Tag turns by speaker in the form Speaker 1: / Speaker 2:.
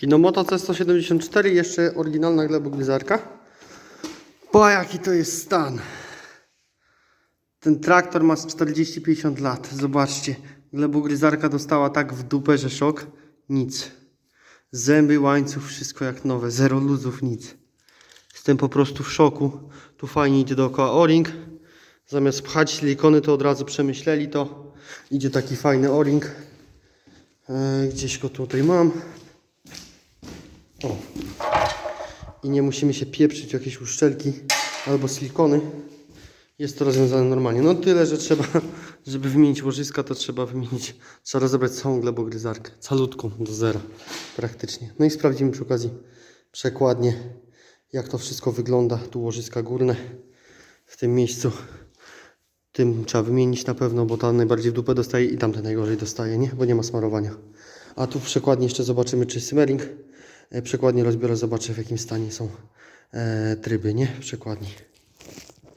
Speaker 1: Hinomoto C174, jeszcze oryginalna glebogryzarka. Po jaki to jest stan. Ten traktor ma z 40-50 lat. Zobaczcie. Glebogryzarka dostała tak w dupę, że szok. Nic. Zęby, łańcuch, wszystko jak nowe. Zero luzów, nic. Jestem po prostu w szoku. Tu fajnie idzie dookoła o-ring. Zamiast pchać silikony, to od razu przemyśleli to. Idzie taki fajny o-ring. E, Gdzieś go tutaj mam. O. I nie musimy się pieprzyć jakieś uszczelki albo silikony. Jest to rozwiązane normalnie. No tyle, że trzeba, żeby wymienić łożyska, to trzeba wymienić, trzeba rozebrać całą glebogryzarkę. Calutką do zera praktycznie. No i sprawdzimy przy okazji przekładnie, jak to wszystko wygląda. Tu łożyska górne w tym miejscu. Tym trzeba wymienić na pewno, bo ta najbardziej w dupę dostaje i tamte najgorzej dostaje, nie? Bo nie ma smarowania. A tu w przekładni jeszcze zobaczymy, czy simmering. E, Przekładnie rozbiorę, zobaczę w jakim stanie są e, tryby, nie? Przekładni.